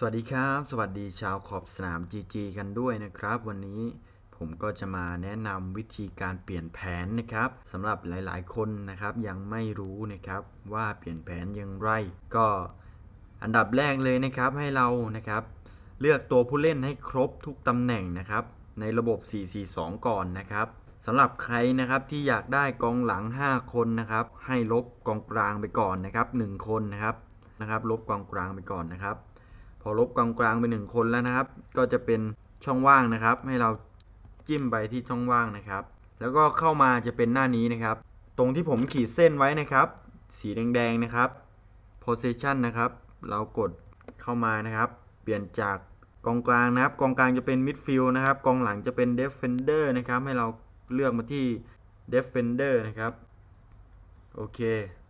สวัสดีครับ สวัสดีชาวขอบสนาม GG กันด้วยนะครับ วันนี้ผมก็จะมาแนะนำวิธีการเปลี่ยนแผนนะครับสำหรับหลายๆ คนนะครับยังไม่รู้นะครับว่าเปลี่ยนแผนอย่างไร ก็อันดับแรกเลยนะครับให้เรานะครับ เลือกตัวผู้เล่นให้ครบทุกตำแหน่งนะครับ ในระบบ 4-4-2 ก่อนนะครับสำหรับใครนะครับที่อยากได้กองหลัง 5 คนนะครับ ให้ลบกองกลางไปก่อนนะครับ 1 คนนะครับนะครับ ลบกองกลางไปก่อนนะครับ อลบกองกลางไป1คนแล้วนะครับ ก็จะเป็นช่องว่างนะครับ ให้เราจิ้มไปที่ช่องว่างนะครับ แล้วก็เข้ามาจะเป็นหน้านี้นะครับ ตรงที่ผมขีดเส้นไว้นะครับ สีแดงๆนะครับ position นะครับ เรากดเข้ามานะครับ เปลี่ยนจากกองกลางนะครับ กองกลางจะเป็น midfield นะครับ กองหลังจะเป็น defender นะครับ ให้เราเลือกมาที่ defender นะครับ โอเค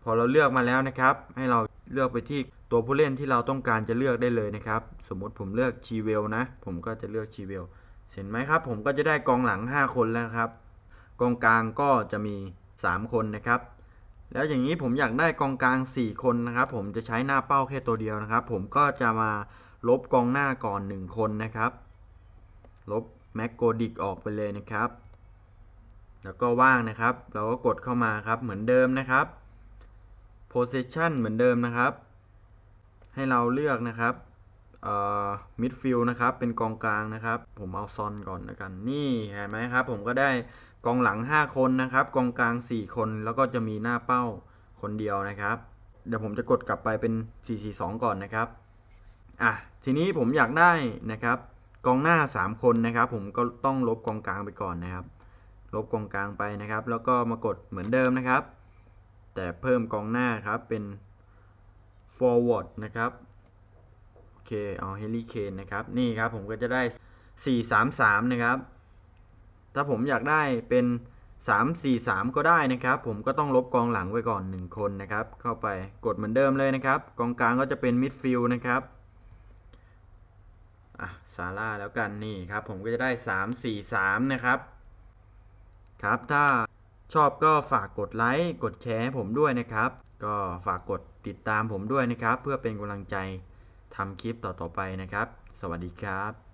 พอเราเลือกมาแล้วนะครับ ให้เรา เลือกไปที่ตัวผู้เล่นที่เราต้องการจะเลือกได้เลยนะครับ สมมติผมเลือกชีเวลนะ ผมก็จะเลือกชีเวลเห็นไหมครับ ผมก็จะได้กองหลัง 5 คนแล้วครับ กองกลางก็จะมี 3 คนนะครับ แล้วอย่างนี้ผมอยากได้กองกลาง 4 คนนะครับ ผมจะใช้หน้าเป้าแค่ตัวเดียวนะครับ ผมก็จะมาลบกองหน้าก่อน 1 คนนะครับ ลบแมกโกดิกออกไปเลยนะครับ แล้วก็ว่างนะครับ เราก็กดเข้ามาครับเหมือนเดิมนะครับ position เหมือนเดิมนะครับ ให้เราเลือกนะครับเอ่อ midfield นะครับ เป็นกองกลางนะครับ ผมเอาซอนก่อนแล้วกัน นี่เห็นไหมครับ ผมก็ได้กองหลัง 5 คนนะครับ กองกลาง 4 คน แล้วก็จะมีหน้าเป้าคนเดียวนะครับ เดี๋ยวผมจะกดกลับไปเป็น 4-4-2 ก่อนนะครับ อะ ทีนี้ผมอยากได้นะครับ กองหน้า 3 คนนะครับ ผมก็ต้องลบกองกลางไปก่อนนะครับ ลบกองกลางไปนะครับ แล้วก็มากดเหมือนเดิมนะครับ แต่เพิ่มกองหน้าครับเป็น forward นะครับโอเคเอาเฮลิเคนนะครับนี่ครับผมก็จะได้ 433 นะครับ ถ้าผมอยากได้เป็น 343 ก็ได้นะครับ ผมก็ต้องลบกองหลังไว้ก่อน 1 คนนะครับ เข้าไปกดเหมือนเดิมเลยนะครับ กองกลางก็จะเป็น midfield นะครับอะซาร่าแล้วกันนี่ครับผมก็จะได้ 343 นะครับครับถ้า ชอบก็ฝากกดไลค์กดแชร์ให้ผมด้วยนะครับ ก็ฝากกดติดตามผมด้วยนะครับ เพื่อเป็นกำลังใจทำคลิปต่อๆไปนะครับ สวัสดีครับ